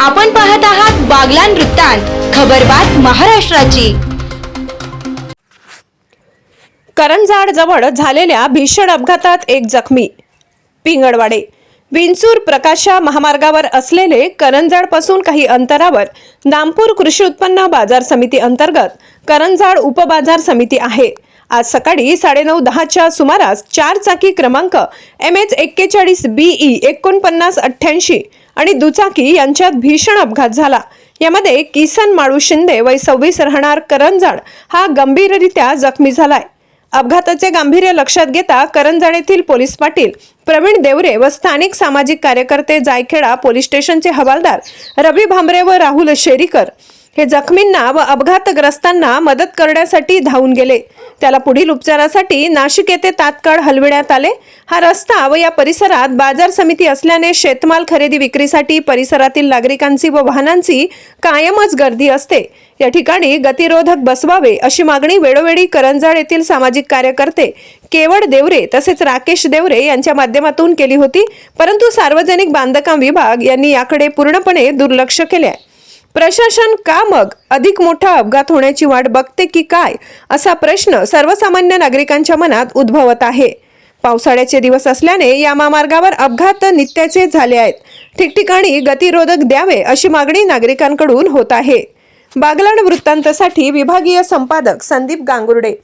आपण पाहत आहात बागलान वृत्तांत खबरबात महाराष्ट्राची. करंजाड जवळ झालेल्या भीषण अपघातात एक जखमी. पिंगळवाडे विंचूर प्रकाशा महामार्गावर असलेले करंजाडपासून काही अंतरावर नामपूर कृषी उत्पन्न बाजार समिती अंतर्गत करंजाड उपबाजार समिती आहे. आज सकाळी साडेनऊ दहाच्या सुमारास चार चाकी क्रमांक एम एच एक्केचाळीस बीई एकोणपन्नास अठ्ठ्याऐंशी आणि दुचाकी यांच्यात भीषण अपघात झाला. यामध्ये किसन माळू शिंदे वय सव्वीस राहणार करंजाड हा गंभीररित्या जखमी झालाय. अपघाताचे गांभीर्य लक्षात घेता करंजाड येथील पोलीस पाटील प्रवीण देवरे व स्थानिक सामाजिक कार्यकर्ते जायखेडा पोलीस स्टेशनचे हवालदार रवी भांबरे व राहुल शेरीकर हे जखमींना व अपघातग्रस्तांना मदत करण्यासाठी धावून गेले. त्याला पुढील उपचारासाठी नाशिक येथे तात्काळ हलविण्यात आले. हा रस्ता व या परिसरात बाजार समिती असल्याने शेतमाल खरेदी विक्रीसाठी परिसरातील नागरिकांची व वाहनांची कायमच गर्दी असते. या ठिकाणी गतिरोधक बसवावे अशी मागणी वेळोवेळी करंजाड येथील सामाजिक कार्यकर्ते केवळ देवरे तसेच राकेश देवरे यांच्या माध्यमातून केली होती. परंतु सार्वजनिक बांधकाम विभाग यांनी याकडे पूर्णपणे दुर्लक्ष केले आहे. प्रशासन का मग? अधिक मोठा अपघात होण्याची वाट बघते की काय? असा प्रश्न सर्वसामान्य नागरिकांच्या मनात उद्भवत आहे. पावसाळ्याचे दिवस असल्याने या महामार्गावर अपघात नित्याचे झाले आहेत. ठिकठिकाणी गतिरोधक द्यावे अशी मागणी नागरिकांकडून होत आहे. बागलाण वृत्तांतासाठी विभागीय संपादक संदीप गांगुर्डे.